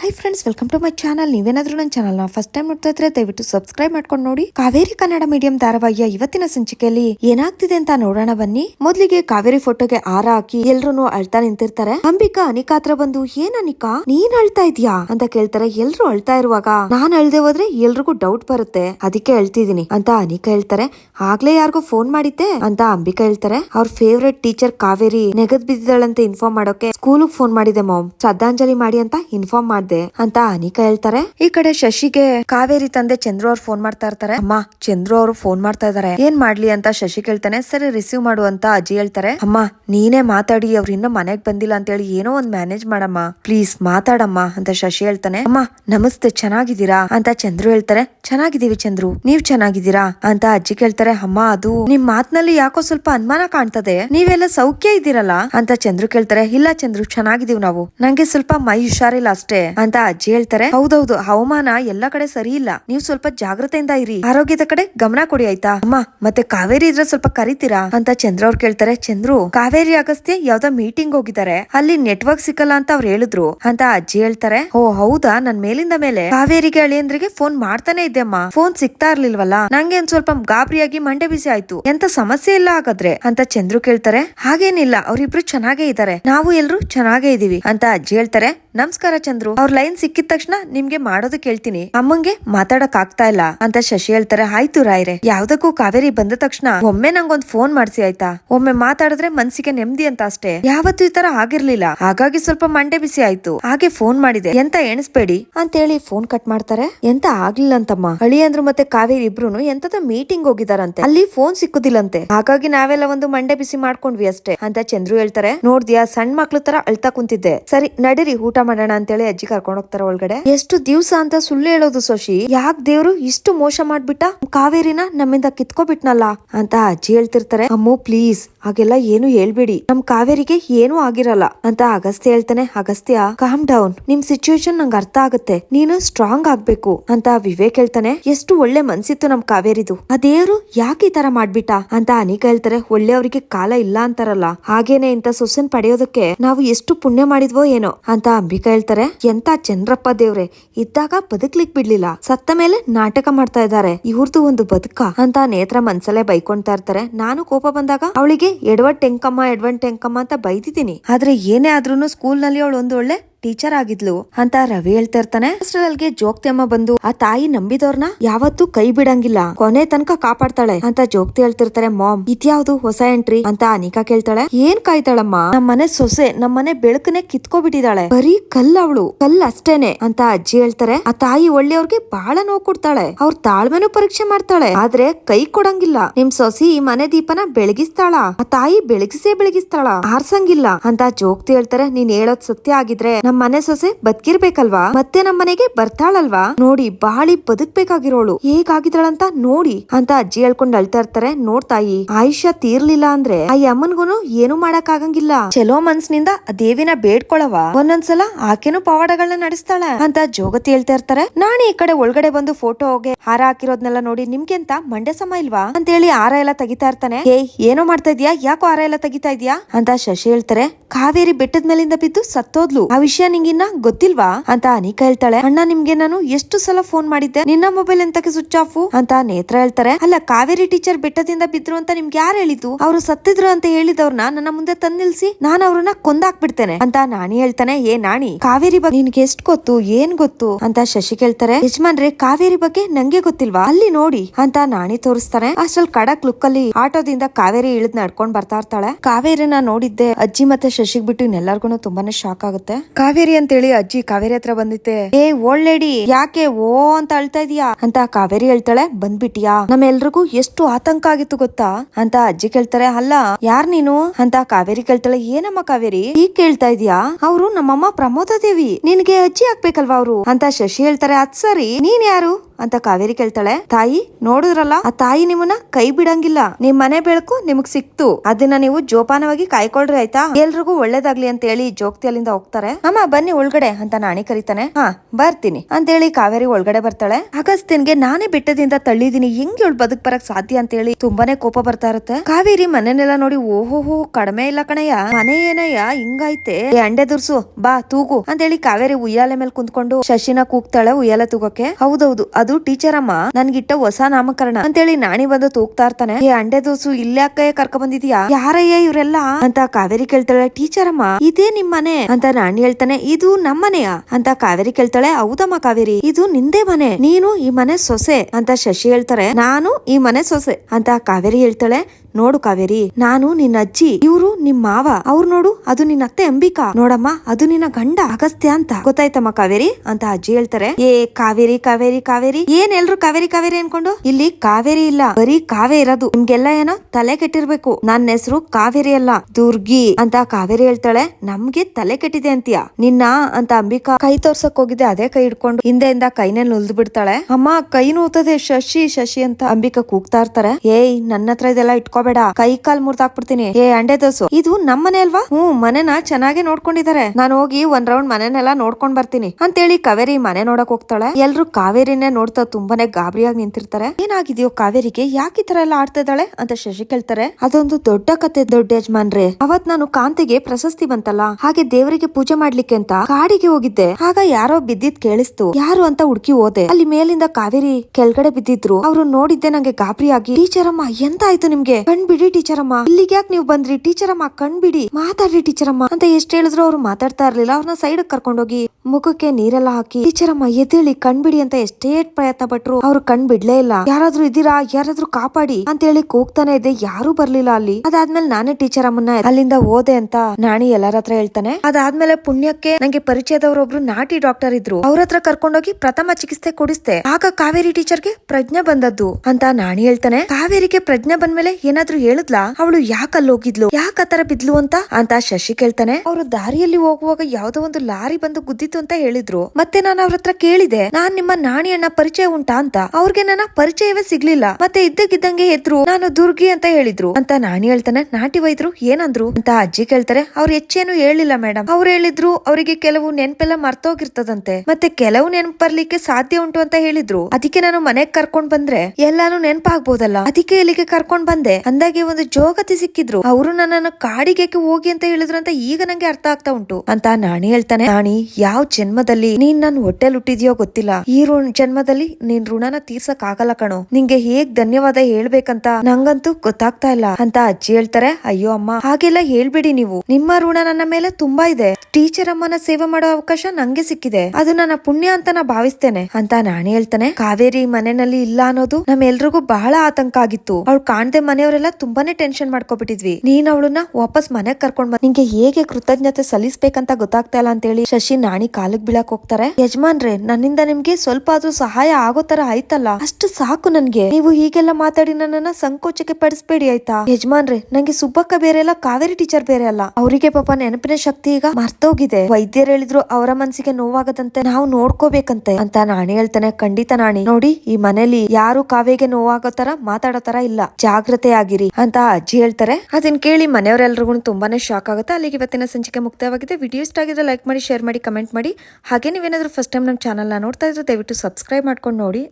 Hi friends welcome to my channel ನೀವೇನಾದ್ರೂ ನನ್ನ ಚಾನಲ್ನ ಫಸ್ಟ್ ಟೈಮ್ ನೋಡ್ತಾ ಇದ್ರೆ ದಯವಿಟ್ಟು ಸಬ್ಸ್ಕ್ರೈಬ್ ಮಾಡ್ಕೊಂಡು ನೋಡಿ. ಕಾವೇರಿ ಕನ್ನಡ ಮೀಡಿಯಂ ಧಾರಾವಾಹಿಯ ಇವತ್ತಿನ ಸಂಚಿಕೆಯಲ್ಲಿ ಏನಾಗ್ತಿದೆ ಅಂತ ನೋಡೋಣ ಬನ್ನಿ. ಮೊದಲಿಗೆ ಕಾವೇರಿ ಫೋಟೋಗೆ ಹಾರ ಹಾಕಿ ಎಲ್ರು ಅಳ್ತಾ ನಿಂತಿರ್ತಾರೆ. ಅಂಬಿಕಾ, ಅನಿಕಾ ಹತ್ರ ಬಂದು, ಏನ್ ಅನಿಕಾ, ನೀನ್ ಅಳ್ತಾ ಇದ್ಯಾ? ಅಂತ ಕೇಳ್ತಾರೆ. ಎಲ್ರು ಅಳ್ತಾ ಇರುವಾಗ ನಾನ್ ಅಳ್ದೆ ಹೋದ್ರೆ ಎಲ್ರಿಗೂ ಡೌಟ್ ಬರುತ್ತೆ. ಅದಕ್ಕೆ ಅಳ್ತಿದೀನಿ ಅಂತ ಅನಿಕಾ ಹೇಳ್ತಾರೆ. ಆಗ್ಲೇ ಯಾರಿಗೂ ಫೋನ್ ಮಾಡಿದ್ದೆ ಅಂತ ಅಂಬಿಕಾ ಹೇಳ್ತಾರೆ. ಅವ್ರ ಫೇವ್ರೆಟ್ ಟೀಚರ್ ಕಾವೇರಿ ನೆಗದ್ ಬಿದ್ದಿದ್ದಾಳಂತ ಇನ್ಫಾರ್ಮ್ ಮಾಡೋಕೆ ಸ್ಕೂಲ್ಗೆ ಫೋನ್ ಮಾಡಿದೆ ಮಾಮ್. ಶ್ರದ್ಧಾಂಜಲಿ ಮಾಡಿ ಅಂತ ಇನ್ಫಾರ್ಮ್ ಅಂತ ಅನಿಕಾ ಹೇಳ್ತಾರೆ. ಈ ಕಡೆ ಶಶಿಗೆ ಕಾವೇರಿ ತಂದೆ ಚಂದ್ರು ಅವ್ರು ಫೋನ್ ಮಾಡ್ತಾ ಇರ್ತಾರೆ. ಅಮ್ಮ, ಚಂದ್ರು ಅವರು ಫೋನ್ ಮಾಡ್ತಾ ಇದಾರೆ. ಏನ್ ಮಾಡ್ಲಿ ಅಂತ ಶಶಿ ಕೇಳ್ತಾನೆ. ಸರಿ ರಿಸೀವ್ ಮಾಡು ಅಂತ ಅಜ್ಜಿ ಹೇಳ್ತಾರೆ. ಅಮ್ಮ, ನೀನೇ ಮಾತಾಡಿ, ಅವ್ರು ಇನ್ನೂ ಮನೆಗ್ ಬಂದಿಲ್ಲ ಅಂತ ಹೇಳಿ ಏನೋ ಒಂದ್ ಮ್ಯಾನೇಜ್ ಮಾಡಮ್ಮ. ಪ್ಲೀಸ್ ಮಾತಾಡಮ್ಮ ಅಂತ ಶಶಿ ಹೇಳ್ತಾನೆ. ಅಮ್ಮ, ನಮಸ್ತೆ, ಚೆನ್ನಾಗಿದ್ದೀರಾ? ಅಂತ ಚಂದ್ರು ಹೇಳ್ತಾರೆ. ಚೆನ್ನಾಗಿದ್ದೀವಿ ಚಂದ್ರು. ನೀವ್ ಚೆನ್ನಾಗಿದ್ದೀರಾ? ಅಂತ ಅಜ್ಜಿ ಕೇಳ್ತಾರೆ. ಅಮ್ಮ, ಅದು ನಿಮ್ ಮಾತ್ನಲ್ಲಿ ಯಾಕೋ ಸ್ವಲ್ಪ ಅನುಮಾನ ಕಾಣ್ತದೆ. ನೀವೆಲ್ಲ ಸೌಖ್ಯ ಇದ್ದೀರಲ್ಲ? ಅಂತ ಚಂದ್ರು ಕೇಳ್ತಾರೆ. ಇಲ್ಲ ಚಂದ್ರು ಚೆನ್ನಾಗಿದೀವಿ ನಾವು. ನಂಗೆ ಸ್ವಲ್ಪ ಮೈ ಹುಷಾರಿಲ್ಲ ಅಷ್ಟೇ. ಅಂತ ಅಜ್ಜಿ ಹೇಳ್ತಾರೆ. ಹೌದೌದು, ಹವಾಮಾನ ಎಲ್ಲ ಕಡೆ ಸರಿ ಇಲ್ಲ. ನೀವು ಸ್ವಲ್ಪ ಜಾಗ್ರತೆಯಿಂದ ಇರಿ. ಆರೋಗ್ಯದ ಕಡೆ ಗಮನ ಕೊಡಿ ಆಯ್ತಾ? ಅಮ್ಮ, ಮತ್ತೆ ಕಾವೇರಿ ಇದ್ರೆ ಸ್ವಲ್ಪ ಕರಿತೀರಾ? ಅಂತ ಚಂದ್ರ ಅವ್ರು ಕೇಳ್ತಾರೆ. ಚಂದ್ರು, ಕಾವೇರಿ ಅಗಸ್ತ್ಯ ಯಾವ್ದೋ ಮೀಟಿಂಗ್ ಹೋಗಿದ್ದಾರೆ. ಅಲ್ಲಿ ನೆಟ್ವರ್ಕ್ ಸಿಕ್ಕಲ್ಲ ಅಂತ ಅವ್ರು ಹೇಳಿದ್ರು ಅಂತ ಅಜ್ಜಿ ಹೇಳ್ತಾರೆ. ಓ, ಹೌದಾ? ನನ್ ಮೇಲಿಂದ ಮೇಲೆ. ಕಾವೇರಿಗೆ ಅಳಿಯಂದ್ರಿಗೆ ಫೋನ್ ಮಾಡ್ತಾನೆ ಇದ್ದೆ ಅಮ್ಮ. ಫೋನ್ ಸಿಗ್ತಾ ಇರ್ಲಿಲ್ವಲ್ಲ? ನಂಗೆ ಒಂದ್ ಸ್ವಲ್ಪ ಗಾಬರಿಯಾಗಿ ಮಂಡೆ ಬಿಸಿ ಆಯ್ತು. ಎಂತ ಸಮಸ್ಯೆ ಇಲ್ಲ ಹಾಗಾದ್ರೆ? ಅಂತ ಚಂದ್ರು ಕೇಳ್ತಾರೆ. ಹಾಗೇನಿಲ್ಲ, ಅವ್ರಿಬ್ರು ಚೆನ್ನಾಗೇ ಇದ್ದಾರೆ. ನಾವು ಎಲ್ರು ಚೆನ್ನಾಗೇ ಇದೀವಿ ಅಂತ ಅಜ್ಜಿ ಹೇಳ್ತಾರೆ. ನಮಸ್ಕಾರ ಚಂದ್ರು. ಲೈನ್ ಸಿಕ್ಕಿದ ತಕ್ಷಣ ನಿಮ್ಗೆ ಮಾಡೋದಕ್ಕೆ ಹೇಳ್ತೀನಿ ಅಮ್ಮಂಗೆ ಮಾತಾಡಕ್ ಆಗ್ತಾ ಇಲ್ಲ. ಅಂತ ಶಶಿ ಹೇಳ್ತಾರೆ, ಆಯ್ತು ರಾಯ್ರೆ. ಯಾವ್ದಕ್ಕೂ ಕಾವೇರಿ ಬಂದ ತಕ್ಷಣ ಒಮ್ಮೆ ನಂಗೊಂದ್ ಫೋನ್ ಮಾಡ್ಸಿ ಆಯ್ತಾ? ಒಮ್ಮೆ ಮಾತಾಡಿದ್ರೆ ಮನ್ಸಿಗೆ ನೆಮ್ಮದಿ ಅಂತ ಅಷ್ಟೇ. ಯಾವತ್ತೂ ಈ ತರ ಆಗಿರ್ಲಿಲ್ಲ. ಹಾಗಾಗಿ ಸ್ವಲ್ಪ ಮಂಡೆ ಬಿಸಿ ಆಯ್ತು. ಹಾಗೆ ಫೋನ್ ಮಾಡಿದೆ. ಎಂತ ಎಣಿಸ್ಬೇಡಿ? ಅಂತ ಹೇಳಿ ಫೋನ್ ಕಟ್ ಮಾಡ್ತಾರೆ. ಎಂತ ಆಗ್ಲಿಲ್ಲ ಅಂತಮ್ಮ. ಅಳಿಯಂದ್ರು ಮತ್ತೆ ಕಾವೇರಿ ಇಬ್ರು ಎಂತದ ಮೀಟಿಂಗ್ ಹೋಗಿದಾರಂತೆ. ಅಲ್ಲಿ ಫೋನ್ ಸಿಕ್ಕುದಿಲ್ಲಂತೆ. ಹಾಗಾಗಿ ನಾವೆಲ್ಲ ಒಂದು ಮಂಡೆ ಬಿಸಿ ಮಾಡ್ಕೊಂಡ್ವಿ ಅಷ್ಟೇ. ಅಂತ ಚಂದ್ರು ಹೇಳ್ತಾರೆ. ನೋಡ್ದ್ಯಾ, ಸಣ್ಣ ಮಕ್ಳು ತರ ಅಳ್ತಾ ಕುಂತಿದ್ದೆ. ಸರಿ, ನಡೀರಿ. ಊಟ ಮಾಡೋಣ ಅಂತೇಳಿ ಅಜ್ಜಿ ಕರ್ಕೊಂಡ್ ಹೋಗ್ತಾರೆ ಒಳಗಡೆ? ಎಷ್ಟು ದಿವ್ಸ ಅಂತ ಸುಳ್ಳು ಹೇಳೋದು ಶಶಿ ಯಾಕೆ ದೇವ್ರು ಇಷ್ಟು ಮೋಸ ಮಾಡ್ಬಿಟ್ಟ? ಕಾವೇರಿನ ನಮ್ಮಿಂದ ಕಿತ್ಕೋಬಿಟ್ನಲ್ಲ ಅಂತ ಅಜ್ಜಿ ಹೇಳ್ತಿರ್ತಾರೆ. ಅಮ್ಮು ಪ್ಲೀಸ್ ಹಾಗೆಲ್ಲ ಏನು ಹೇಳ್ಬೇಡಿ. ನಮ್ ಕಾವೇರಿಗೆ ಏನು ಆಗಿರಲ್ಲ ಅಂತ ಅಗಸ್ತ್ಯ ಹೇಳ್ತಾನೆ. ಅಗಸ್ತ್ಯ ಕಾಮ್ ಡೌನ್ ನಿಮ್ ಸಿಚುವೇಶನ್ ನಂಗೆ ಅರ್ಥ ಆಗುತ್ತೆ. ನೀನು ಸ್ಟ್ರಾಂಗ್ ಆಗ್ಬೇಕು ಅಂತ ವಿವೇಕ್ ಹೇಳ್ತಾನೆ. ಎಷ್ಟು ಒಳ್ಳೆ ಮನ್ಸಿತ್ತು ನಮ್ ಕಾವೇರಿದು. ಆ ದೇವ್ರು ಯಾಕೆ ಈ ತರ ಮಾಡ್ಬಿಟ್ಟ ಅಂತ ಅನಿಕಾ ಹೇಳ್ತಾರೆ. ಒಳ್ಳೆಯವರಿಗೆ ಕಾಲ ಇಲ್ಲ ಅಂತಾರಲ್ಲ. ಹಾಗೇನೆ ಇಂತ ಸೊಸೆನ್ ಪಡೆಯೋದಕ್ಕೆ ನಾವು ಎಷ್ಟು ಪುಣ್ಯ ಮಾಡಿದ್ವೋ ಏನೋ ಅಂತ ಅಂಬಿಕಾ ಹೇಳ್ತಾರೆ. ಎಂತ ಚಂದ್ರಪ್ಪ ದೇವ್ರೆ ಇದ್ದಾಗ ಬದುಕ್ಲಿಕ್ ಬಿಡ್ಲಿಲ್ಲ ಸತ್ತ ಮೇಲೆ ನಾಟಕ ಮಾಡ್ತಾ ಇದ್ದಾರೆ. ಇವ್ರದ್ದು ಒಂದು ಬದುಕ ಅಂತ ನೇತ್ರ ಮನ್ಸಲ್ಲೇ ಬೈಕೊಂತ ಇರ್ತಾರೆ. ನಾನು ಕೋಪ ಬಂದಾಗ ಅವಳಿಗೆ ಎಡವಟ್ ಟೆಂಕಮ್ಮ ಎಡವಟ್ ಟೆಂಕಮ್ಮ ಅಂತ ಬೈದಿದ್ದೀನಿ. ಆದ್ರೆ ಏನೇ ಆದ್ರೂ ಸ್ಕೂಲ್ನಲ್ಲಿ ಅವಳು ಒಂದು ಒಳ್ಳೆ ಟೀಚರ್ ಆಗಿದ್ಲು. ಅಂತ ರವಿ ಹೇಳ್ತಾ ಇರ್ತಾನೆ. ಅಷ್ಟರಲ್ಲಿಗೆ ಜೋಗ್ತಿಯಮ್ಮ ಬಂದು, ಆ ತಾಯಿ ನಂಬಿದವ್ರನ್ನ ಯಾವತ್ತೂ ಕೈ ಬಿಡಂಗಿಲ್ಲ. ಕೊನೆ ತನಕ ಕಾಪಾಡ್ತಾಳೆ. ಅಂತ ಜೋಗ್ತಿ ಹೇಳ್ತಿರ್ತಾರೆ, ಮಾಮ್, ಇದ್ಯಾವ್ದು ಹೊಸ ಎಂಟ್ರಿ? ಅಂತ ಅನಿಕಾ ಕೇಳ್ತಾಳೆ. ಏನ್ ಕಾಯ್ತಾಳಮ್ಮ? ನಮ್ ಮನೆ ಸೊಸೆ ನಮ್ ಮನೆ ಬೆಳಕನೆ ಕಿತ್ಕೊಬಿಟ್ಟಿದಾಳೆ. ಬರೀ ಕಲ್ ಅವಳು ಕಲ್ ಅಷ್ಟೇನೆ. ಅಂತ ಅಜ್ಜಿ ಹೇಳ್ತಾರೆ. ಆ ತಾಯಿ ಒಳ್ಳೆಯವ್ರಿಗೆ ಬಹಳ ನೋವು ಕೊಡ್ತಾಳೆ. ಅವ್ರ ತಾಳ್ಮೆನೂ ಪರೀಕ್ಷೆ ಮಾಡ್ತಾಳೆ. ಆದ್ರೆ ಕೈ ಕೊಡಂಗಿಲ್ಲ. ನಿಮ್ ಸೊಸಿ ಈ ಮನೆ ದೀಪನ ಬೆಳಗಿಸ್ತಾಳ. ಆ ತಾಯಿ ಬೆಳಗಿಸೇ ಬೆಳಗಿಸ್ತಾಳ. ಆರ್ಸಂಗಿಲ್ಲ. ಅಂತ ಜೋಗ್ತಿ ಹೇಳ್ತಾರೆ. ನೀನ್ ಹೇಳೋದ್ ಸತ್ಯ ಆಗಿದ್ರೆ ನಮ್ ಮನೆ ಸೊಸೆ ಬದುಕಿರ್ಬೇಕಲ್ವಾ? ಮತ್ತೆ ನಮ್ ಮನೆಗೆ ಬರ್ತಾಳಲ್ವಾ? ನೋಡಿ, ಬಾಳಿ ಬದುಕ್ಬೇಕಾಗಿರೋಳು. ಹೇಗಾಗಿದ್ದಾಳಂತ ನೋಡಿ ಅಂತ ಅಜ್ಜಿ ಹೇಳ್ಕೊಂಡ್ ಅಳ್ತಾ ಇರ್ತಾರೆ ನೋಡ್ತಾಯಿ ಆಯುಷ್ಯ ತೀರ್ಲಿಲ್ಲ ಅಂದ್ರೆ ಆ ಅಮ್ಮನ್ಗುನು ಏನು ಮಾಡಕ್ ಆಗಂಗಿಲ್ಲ ಚಲೋ ಮನ್ಸ್ನಿಂದ ದೇವಿನ ಬೇಡ್ಕೊಳವ. ಒಂದೊಂದ್ಸಲ ಆಕೆನು ಪವಾಡಗಳನ್ನ ನಡೆಸ್ತಾಳೆ ಅಂತ ಜೋಗತಿ ಹೇಳ್ತಾ ಇರ್ತಾರೆ. ನಾನು ಈ ಕಡೆ ಒಳಗಡೆ ಬಂದು ಫೋಟೋಗೆ ಹಾರ ಹಾಕಿರೋದ್ನೆಲ್ಲ ನೋಡಿ ನಿಮ್ಗೆ ಅಂತ ಮಂಡ್ಯ ಸಮ ಇಲ್ವಾ? ಅಂತ ಹೇಳಿ ಹಾರ ಎಲ್ಲ ತೆಗಿತಾ ಇರ್ತಾನೆ. ಏ ಏನೋ ಮಾಡ್ತಾ ಇದ್ಯಾ? ಯಾಕೋ ಹಾರ ಎಲ್ಲ ತೆಗಿತಾ ಇದ್ಯಾ? ಅಂತ ಶಶಿ ಹೇಳ್ತಾರೆ. ಕಾವೇರಿ ಬೆಟ್ಟದ ಮೇಲಿಂದ ಬಿದ್ದು ಸತ್ತೋದ್ಲು. ಆ ವಿಷಯ ನಿಂಗಿನ್ನ ಗೊತ್ತಿಲ್ವಾ? ಅಂತ ಅನಿಕಾ ಹೇಳ್ತಾಳೆ. ಅಣ್ಣ, ನಿಮ್ಗೆ ನಾನು ಎಷ್ಟು ಸಲ ಫೋನ್ ಮಾಡಿದ್ದೆ? ನಿನ್ನ ಮೊಬೈಲ್ ಎಂತಕ್ಕೆ ಸ್ವಿಚ್ ಆಫ್ ಅಂತ ನೇತ್ರ ಹೇಳ್ತಾರೆ. ಅಲ್ಲ, ಕಾವೇರಿ ಟೀಚರ್ ಬೆಟ್ಟದಿಂದ ಬಿದ್ರು ಅಂತ ನಿಮ್ಗೆ ಯಾರು ಹೇಳಿದ್ದು? ಅವ್ರು ಸತ್ತಿದ್ರು ಅಂತ ಹೇಳಿದವ್ರನ್ನ ನನ್ನ ಮುಂದೆ ತಂದ್ ನಿಲ್ಸಿ ನಾನು ಅವ್ರನ್ನ ಕೊಂದಾಕ್ಬಿಡ್ತೇನೆ ಅಂತ ನಾಣಿ ಹೇಳ್ತಾನೆ. ಏ ನಾಣಿ, ಕಾವೇರಿ ಬಗ್ಗೆ ನಿನ್ಗೆ ಎಷ್ಟು ಗೊತ್ತು? ಏನ್ ಗೊತ್ತು? ಅಂತ ಶಶಿ ಕೇಳ್ತಾರೆ. ಯಜಮಾನ್ರೆ, ಕಾವೇರಿ ಬಗ್ಗೆ ನಂಗೆ ಗೊತ್ತಿಲ್ವಾ? ಅಲ್ಲಿ ನೋಡಿ ಅಂತ ನಾಣಿ ತೋರಿಸ್ತಾನೆ. ಅಷ್ಟ್ರಲ್ಲಿ ಕಡಕ್ ಲುಕ್ ಅಲ್ಲಿ ಆಟೋದಿಂದ ಕಾವೇರಿ ಇಳಿದ್ ನಡ್ಕೊಂಡ್ ಬರ್ತಾ ಇರ್ತಾಳೆ. ಕಾವೇರಿನ ನೋಡಿದ್ದೆ. ಅಜ್ಜಿ ಮತ್ತೆ ಶಶಿಗ್ ಬಿಟ್ಟು ಇನ್ನೆಲ್ಲರಿಗೂ ತುಂಬಾನೇ ಶಾಕ್ ಆಗುತ್ತೆ. ಕಾವೇರಿ ಅಂತೇಳಿ ಅಜ್ಜಿ ಕಾವೇರಿ ಹತ್ರ ಬಂದಿತ್ತೆ. ಏ ಓಲ್ಡ್ ಲೇಡಿ ಯಾಕೆ ಓ ಅಂತ ಅಳ್ತಾ ಇದೀಯಾ? ಅಂತ ಕಾವೇರಿ ಹೇಳ್ತಾಳೆ ಬಂದ್ಬಿಟ್ಟಿಯಾ ನಮ್ಮೆಲ್ರಿಗೂ ಎಷ್ಟು ಆತಂಕ ಆಗಿತ್ತು ಗೊತ್ತಾ? ಅಂತ ಅಜ್ಜಿ ಕೇಳ್ತಾರೆ, ಅಲ್ಲ, ಯಾರ್ ನೀನು? ಅಂತ ಕಾವೇರಿ ಕೇಳ್ತಾಳೆ, ಏನಮ್ಮ ಕಾವೇರಿ? ಈಗ ಕೇಳ್ತಾ ಇದೀಯಾ? ಅವರು ನಮ್ಮಮ್ಮ ಪ್ರಮೋದ ದೇವಿ, ನಿನ್ಗೆ ಅಜ್ಜಿ ಹಾಕ್ಬೇಕಲ್ವಾ ಅವರು? ಅಂತ ಶಶಿ ಹೇಳ್ತಾರೆ, ಅದ್ ಸರಿ, ನೀನ್ ಯಾರು? ಅಂತ ಕಾವೇರಿ ಕೇಳ್ತಾಳೆ, ತಾಯಿ, ನೋಡಿದ್ರಲ್ಲ, ಆ ತಾಯಿ ನಿಮ್ಮನ್ನ ಕೈ ಬಿಡಂಗಿಲ್ಲ. ನಿಮ್ ಮನೆ ಬೆಳಕು ನಿಮಗ್ ಸಿಕ್ತು. ಅದನ್ನ ನೀವು ಜೋಪಾನವಾಗಿ ಕಾಯ್ಕೊಳ್ರಿ, ಆಯ್ತಾ? ಎಲ್ರಿಗೂ ಒಳ್ಳೇದಾಗ್ಲಿ ಅಂತ ಹೇಳಿ ಜೋಗ್ತಿ ಅಲ್ಲಿಂದ ಹೋಗ್ತಾರೆ. ಅಮ್ಮ ಅಮ್ಮ, ಬನ್ನಿ ಒಳಗಡೆ ಅಂತ ನಾಣಿ ಕರಿತಾನೆ. ಹಾ, ಬರ್ತೀನಿ. ಅಂತೇಳಿ ಕಾವೇರಿ ಒಳಗಡೆ ಬರ್ತಾಳೆ. ಅಗಸ್ತಿನ್ಗೆ ನಾನೇ ಬಿಟ್ಟದಿಂದ ತಳ್ಳಿದೀನಿ ಹೆಂಗ್ ಇವಳು ಬದುಕ್ ಬರಕ್ ಸಾಧ್ಯ ಅಂತೇಳಿ ತುಂಬಾನೇ ಕೋಪ ಬರ್ತಾ ಇರುತ್ತೆ. ಕಾವೇರಿ ಮನೆನೆಲ್ಲ ನೋಡಿ, ಓಹೋಹೋ, ಕಡಿಮೆ ಇಲ್ಲ ಕಣಯ್ಯ. ಮನೆ ಏನಯ್ಯ? ಹಿಂಗೈತೆ. ಅಂಡೆ ದುರ್ಸು, ಬಾ, ತೂಗು ಅಂತೇಳಿ ಕಾವೇರಿ ಉಯ್ಯಾಲೆ ಮೇಲೆ ಕುಂತ್ಕೊಂಡು ಶಶಿನ ಕೂಗ್ತಾಳೆ ಉಯ್ಯಾಲೆ ತೂಗಕ್ಕೆ ಹೌದೌದು, ಅದು ಟೀಚರ್ ಅಮ್ಮ. ನನ್ಗಿಟ್ಟ ಹೊಸ ನಾಮಕರಣ ಅಂತೇಳಿ ನಾಣಿ ಬಂದು ತೂಗ್ತಾ ಇರ್ತಾನೆ. ಏ, ಅಂಡೆ ದೋಸು ಇಲ್ಲಾಕೆ ಕರ್ಕ ಬಂದಿದ್ಯಾ? ಯಾರಯ್ಯ ಇವ್ರೆಲ್ಲಾ? ಅಂತ ಕಾವೇರಿ ಕೇಳ್ತಾಳೆ, ಟೀಚರ್ ಅಮ್ಮ, ಇದೇ ನಿಮ್ ಮನೆ ಅಂತ ನಾಣಿ ಹೇಳ್ತಾನೆ. ಇದು ನಮ್ಮನೆಯ ಅಂತ ಕಾವೇರಿ ಕೇಳ್ತಾಳೆ. ಹೌದಮ್ಮ ಕಾವೇರಿ, ಇದು ನಿಂದೇ ಮನೆ, ನೀನು ಈ ಮನೆ ಸೊಸೆ ಅಂತ ಶಶಿ ಹೇಳ್ತಾರೆ. ನಾನು ಈ ಮನೆ ಸೊಸೆ ಅಂತ ಕಾವೇರಿ ಹೇಳ್ತಾಳೆ. ನೋಡು ಕಾವೇರಿ, ನಾನು ನಿನ್ನ ಅಜ್ಜಿ, ಇವ್ರು ನಿಮ್ ಮಾವ, ಅವ್ರು ನೋಡು, ಅದು ನಿನ್ನ ಅತ್ತೆ ಅಂಬಿಕಾ. ನೋಡಮ್ಮ, ಅದು ನಿನ್ನ ಗಂಡ ಅಗಸ್ತ್ಯ ಅಂತ. ಗೊತ್ತಾಯ್ತಮ್ಮ ಕಾವೇರಿ ಅಂತ ಅಜ್ಜಿ ಹೇಳ್ತಾರೆ. ಏ ಕಾವೇರಿ ಕಾವೇರಿ ಕಾವೇರಿ, ಏನ್ ಎಲ್ರು ಕಾವೇರಿ ಕಾವೇರಿ ಅನ್ಕೊಂಡು? ಇಲ್ಲಿ ಕಾವೇರಿ ಇಲ್ಲ, ಬರೀ ಕಾವೇ ಇರೋದು. ನಿಮ್ಗೆಲ್ಲ ಏನೋ ತಲೆ ಕೆಟ್ಟಿರ್ಬೇಕು. ನನ್ನ ಹೆಸರು ಕಾವೇರಿ ಅಲ್ಲ, ದುರ್ಗಿ ಅಂತ ಕಾವೇರಿ ಹೇಳ್ತಾಳೆ. ನಮ್ಗೆ ತಲೆ ಕೆಟ್ಟಿದೆ ಅಂತೀಯ? ನಿನ್ನ ಅಂತ ಅಂಬಿಕಾ ಕೈ ತೋರ್ಸಕ್ ಹೋಗಿದ್ದೆ, ಅದೇ ಕೈ ಹಿಡ್ಕೊಂಡು ಹಿಂದೆಯಿಂದ ಕೈನೇ ನುಲ್ದು ಬಿಡ್ತಾಳೆ. ಅಮ್ಮ, ಕೈ ನೂತದೆ, ಶಶಿ ಶಶಿ ಅಂತ ಅಂಬಿಕಾ ಕೂಗ್ತಾ ಇರ್ತಾರೆ. ಏಯ್, ನನ್ನ ಹತ್ರ ಇದೆಲ್ಲ ಇಟ್ಕೋಬೇಡ. ಕೈ ಕಾಲ್ ಮುರ್ದಾಕ್ಬಿಡ್ತೀನಿ. ಏ, ಅಂಡೆ ದೋಸು. ಇದು ನಮ್ಮನೆ ಅಲ್ವಾ? ಹ್ಮ್ ಮನೆನ ಚೆನ್ನಾಗಿ ನೋಡ್ಕೊಂಡಿದ್ದಾರೆ ನಾನು ಹೋಗಿ ಒಂದ್ ರೌಂಡ್ ಮನೆನೆಲ್ಲ ನೋಡ್ಕೊಂಡ್ ಬರ್ತೀನಿ. ಅಂತೇಳಿ ಕಾವೇರಿ ಮನೆ ನೋಡಕ್ ಹೋಗ್ತಾಳೆ. ಎಲ್ರು ಕಾವೇರಿನೇ ನೋಡ್ತಾ ತುಂಬಾನೇ ಗಾಬರಿಯಾಗಿ ನಿಂತಿರ್ತಾರೆ. ಏನಾಗಿದೆಯೋ ಕಾವೇರಿಗೆ ಯಾಕೆ ಈ ತರ ಎಲ್ಲ ಆಡ್ತಾ ಇದ್ದಾಳೆ ಅಂತ ಶಶಿ ಕೇಳ್ತಾರೆ. ಅದೊಂದು ದೊಡ್ಡ ಕತೆ ದೊಡ್ಡ ಯಜಮಾನ್ರೆ. ಅವತ್ ನಾನು ಕಾಂತಿಗೆ ಪ್ರಶಸ್ತಿ ಬಂತಲ್ಲ, ಹಾಗೆ ದೇವರಿಗೆ ಪೂಜೆ ಮಾಡ್ಲಿಕ್ಕೆ ಅಂತ ಕಾಡಿಗೆ ಹೋಗಿದ್ದೆ. ಆಗ ಯಾರೋ ಬಿದ್ದಿದ್ ಕೇಳಿಸ್ತು. ಯಾರು ಅಂತ ಹುಡುಕಿ ಹೋದೆ. ಅಲ್ಲಿ ಮೇಲಿಂದ ಕಾವೇರಿ ಕೆಳಗಡೆ ಬಿದ್ದಿದ್ರು. ಅವ್ರು ನೋಡಿದ್ದೆ ನಂಗೆ ಗಾಬರಿ ಆಗಿ ಟೀಚರ್ ಅಮ್ಮ ಎಂತ ಆಯ್ತು ನಿಮ್ಗೆ? ಕಣ್ ಬಿಡಿ ಟೀಚರ್ ಅಮ್ಮ ಇಲ್ಲಿಗೆ ಯಾಕೆ ನೀವು ಬಂದ್ರಿ? ಟೀಚರ್ ಅಮ್ಮ ಕಣ್ ಬಿಡಿ ಮಾತಾಡ್ರಿ ಟೀಚರ್ ಅಮ್ಮ ಅಂತ ಎಷ್ಟ್ ಹೇಳಿದ್ರು ಅವ್ರು ಮಾತಾಡ್ತಾ ಇರ್ಲಿಲ್ಲ. ಅವ್ರನ್ನ ಸೈಡ್ ಕರ್ಕೊಂಡೋಗಿ ಮುಖಕ್ಕೆ ನೀರೆಲ್ಲ ಹಾಕಿ ಟೀಚರ್ ಅಮ್ಮ ಎದ್ದೇಳಿ ಕಣ್ ಬಿಡಿ ಅಂತ ಎಷ್ಟೇ ಪ್ರಯತ್ನ ಪಟ್ರು ಅವ್ರು ಕಣ್ ಬಿಡ್ಲೇ ಇಲ್ಲ. ಯಾರಾದ್ರೂ ಇದ್ದೀರಾ? ಯಾರಾದ್ರೂ ಕಾಪಾಡಿ. ಅಂತ ಹೇಳಿ ಕೂಗ್ತಾನೆ ಇದೆ ಯಾರು ಬರ್ಲಿಲ್ಲ ಅಲ್ಲಿ. ಅದಾದ್ಮೇಲೆ ನಾನೇ ಟೀಚರ್ ಅಮ್ಮನ್ನ ಅಲ್ಲಿಂದ ಹೋದೆ ಅಂತ ನಾಣಿ ಎಲ್ಲರತ್ರ ಹೇಳ್ತಾನೆ. ಅದಾದ್ಮೇಲೆ ಪುಣ್ಯಕ್ಕೆ ನಂಗೆ ಪರಿಚಯದವರೊಬ್ರು ನಾಟಿ ಡಾಕ್ಟರ್ ಇದ್ರು. ಅವ್ರ ಹತ್ರ ಕರ್ಕೊಂಡೋಗಿ ಪ್ರಥಮ ಚಿಕಿತ್ಸೆ ಕೊಡಿಸ್ದೆ. ಆಗ ಕಾವೇರಿ ಟೀಚರ್ಗೆ ಪ್ರಜ್ಞೆ ಬಂದದ್ದು. ಅಂತ ನಾಣಿ ಹೇಳ್ತಾನೆ. ಕಾವೇರಿಗೆ ಪ್ರಜ್ಞೆ ಬಂದ್ಮೇಲೆ ಏನಾದ್ರೂ ಹೇಳಿದ್ಲಾ? ಅವಳು ಯಾಕಲ್ಲಿ ಹೋಗಿದ್ಲು ಯಾಕ ಆತರ ಬಿದ್ಲು ಅಂತ? ಅಂತ ಶಶಿ ಕೇಳ್ತಾನೆ. ಅವರು ದಾರಿಯಲ್ಲಿ ಹೋಗುವಾಗ ಯಾವ್ದೋ ಒಂದು ಲಾರಿ ಬಂದು ಗುದ್ದಿತ್ತು ಅಂತ ಹೇಳಿದ್ರು. ಮತ್ತೆ ನಾನು ಅವ್ರ ಹತ್ರ ಕೇಳಿದೆ. ನಾನ್ ನಿಮ್ಮ ನಾಣಿ ಅಣ್ಣ ಪರಿಚಯ ಉಂಟಾ ಅಂತ. ಅವ್ರಿಗೆ ನನ್ನ ಪರಿಚಯವೇ ಸಿಗ್ಲಿಲ್ಲ. ಮತ್ತೆ ಇದ್ದಕ್ಕಿದ್ದಂಗೆ ಎದ್ರು ನಾನು ದುರ್ಗಿ ಅಂತ ಹೇಳಿದ್ರು. ಅಂತ ನಾಣಿ ಹೇಳ್ತಾನೆ. ನಾಟಿ ವೈದ್ಯರು ಏನಂದ್ರು? ಅಂತ ಅಜ್ಜಿ ಕೇಳ್ತಾರೆ. ಅವ್ರು ಹೆಚ್ಚೇನು ಹೇಳಿಲ್ಲ ಮೇಡಮ್ ಅವ್ರು ಹೇಳಿದ್ರು ಅವರಿಗೆ ಕೆಲವು ನೆನ್ಪೆಲ್ಲ ಮರ್ತೋಗಿರ್ತದಂತೆ. ಮತ್ತೆ ಕೆಲವು ನೆನ್ಪು ಬರ್ಲಿಕ್ಕೆ ಸಾಧ್ಯ ಉಂಟು ಅಂತ ಹೇಳಿದ್ರು. ಅದಕ್ಕೆ ನಾನು ಮನೆಗ್ ಕರ್ಕೊಂಡ್ ಬಂದ್ರೆ ಎಲ್ಲಾನು ನೆನ್ಪಾಗ್ಬೋದಲ್ಲ. ಅದಕ್ಕೆ ಇಲ್ಲಿಗೆ ಕರ್ಕೊಂಡ್ ಬಂದೆ. ಅಂದಾಗೆ ಒಂದು ಜೋಗತಿ ಸಿಕ್ಕಿದ್ರು. ಅವರು ನನ್ನನ್ನು ಕಾಡಿಗೆ ಹೋಗಿ ಅಂತ ಹೇಳಿದ್ರು ಅಂತ ಈಗ ನಂಗೆ ಅರ್ಥ ಆಗ್ತಾ ಉಂಟು. ಅಂತ ನಾಣಿ ಹೇಳ್ತಾನೆ. ನಾಣಿ, ಯಾವ ಜನ್ಮದಲ್ಲಿ ನೀನ್ ನನ್ ಹೊಟ್ಟೆಲ್ ಹುಟ್ಟಿದ್ಯೋ ಗೊತ್ತಿಲ್ಲ. ಈ ಋಣ, ಜನ್ಮದಲ್ಲಿ ನೀನ್ ಋಣನ ತೀರ್ಸಕ್ ಆಗಲ್ಲ ಕಣೋ. ನಿಂಗೆ ಹೇಗ್ ಧನ್ಯವಾದ ಹೇಳ್ಬೇಕಂತ ನಂಗಂತೂ ಗೊತ್ತಾಗ್ತಾ ಇಲ್ಲ ಅಂತ ಅಜ್ಜಿ ಹೇಳ್ತಾರೆ. ಅಯ್ಯೋ ಅಮ್ಮ, ಹಾಗೆಲ್ಲ ಹೇಳ್ಬೇಡಿ ನೀವು. ನಿಮ್ಮ ಋಣ ನನ್ನ ಮೇಲೆ ತುಂಬಾ ಇದೆ. ಟೀಚರ್ ಅಮ್ಮನ ಸೇವೆ ಮಾಡೋ ಅವಕಾಶ ನಂಗೆ ಸಿಕ್ಕಿದೆ. ಅದು ನನ್ನ ಪುಣ್ಯ ಅಂತ ನಾ ಭಾವಿಸ್ತೇನೆ. ಅಂತ ನಾಣಿ ಹೇಳ್ತಾನೆ, ಕಾವೇರಿ ಮನೆಯಲ್ಲಿ ಇಲ್ಲ ಅನ್ನೋದು ನಮ್ಮೆಲ್ರಿಗೂ ಬಹಳ ಆತಂಕ ಆಗಿತ್ತು. ಅವ್ಳು ಕಾಣ್ದೆ ಮನೆಯವರೆಲ್ಲ ತುಂಬಾನೇ ಟೆನ್ಷನ್ ಮಾಡ್ಕೊಬಿಟ್ಟಿದ್ವಿ. ನೀನ್ ಅವಳನ್ನ ವಾಪಸ್ ಮನೆಗೆ ಕರ್ಕೊಂಡ್ ಬಂದ್ ನಿಂಗೆ ಹೇಗೆ ಕೃತಜ್ಞತೆ ಸಲ್ಲಿಸ್ಬೇಕಂತ ಗೊತ್ತಾಗ್ತಾ ಇಲ್ಲ ಅಂತ ಹೇಳಿ ಶಶಿ ನಾಣಿ ಕಾಲಕ್ ಬೀಳಕ್ ಹೋಗ್ತಾರೆ. ಯಜಮಾನ್ರೆ, ನನ್ನಿಂದ ನಿಮ್ಗೆ ಸ್ವಲ್ಪ ಆದ್ರೂ ಸಹಾಯ ಆಗೋ ತರ ಆಯ್ತಲ್ಲ? ಅಷ್ಟು ಸಾಕು ನನ್ಗೆ. ನೀವು ಹೀಗೆಲ್ಲ ಮಾತಾಡಿ ನನ್ನನ್ನ ಸಂಕೋಚಕ್ಕೆ ಪಡಿಸ್ಬೇಡಿ ಆಯ್ತಾ? ಯಜಮಾನ್ರೆ, ನಂಗೆ ಸುಬ್ಬಕ್ಕ ಬೇರೆ ಅಲ್ಲ, ಕಾವೇರಿ ಟೀಚರ್ ಬೇರೆ ಅಲ್ಲ. ಅವರಿಗೆ ಪಾಪ ನೆನಪಿನ ಶಕ್ತಿ ಈಗ ಮರ್ತೋಗಿದೆ. ವೈದ್ಯರು ಹೇಳಿದ್ರು, ಅವರ ಮನಸ್ಸಿಗೆ ನೋವಾಗದಂತೆ ನಾವು ನೋಡ್ಕೋಬೇಕಂತೆ ಅಂತ ನಾಣಿ ಹೇಳ್ತಾನೆ. ಖಂಡಿತ ನಾಣಿ. ನೋಡಿ, ಈ ಮನೇಲಿ ಯಾರು ಕಾವೇಗೆ ನೋವಾಗೋ ತರ ಮಾತಾಡೋ ತರ ಇಲ್ಲ. ಜಾಗ್ರತೆ ಆಗಿರಿ ಅಂತ ಅಜ್ಜಿ ಹೇಳ್ತಾರೆ. ಅದನ್ನ ಕೇಳಿ ಮನೆಯವರೆಲ್ಲರಿಗೂ ತುಂಬಾನೇ ಶಾಕ್ ಆಗುತ್ತೆ. ಅಲ್ಲಿಗೆ ಇವತ್ತಿನ ಸಂಚಿಕೆ ಮುಕ್ತವಾಗಿದೆ ವಿಡಿಯೋ ಇಷ್ಟ ಆಗಿದ್ರೆ ಲೈಕ್ ಮಾಡಿ ಶೇರ್ ಮಾಡಿ ಕಮೆಂಟ್ ಮಾಡಿ. ಹಾಗೆ ನೀವೇನಾದ್ರೂ ಫಸ್ಟ್ ಟೈಮ್ ನಮ್ಮ ಚಾನಲ್ನ ನೋಡ್ತಾ ಇದ್ರೆ ದಯವಿಟ್ಟು ಸಬ್ಸ್ಕ್ರೈಬ್ ಮಾಡ್ಕೊಂಡು ನೋಡಿ.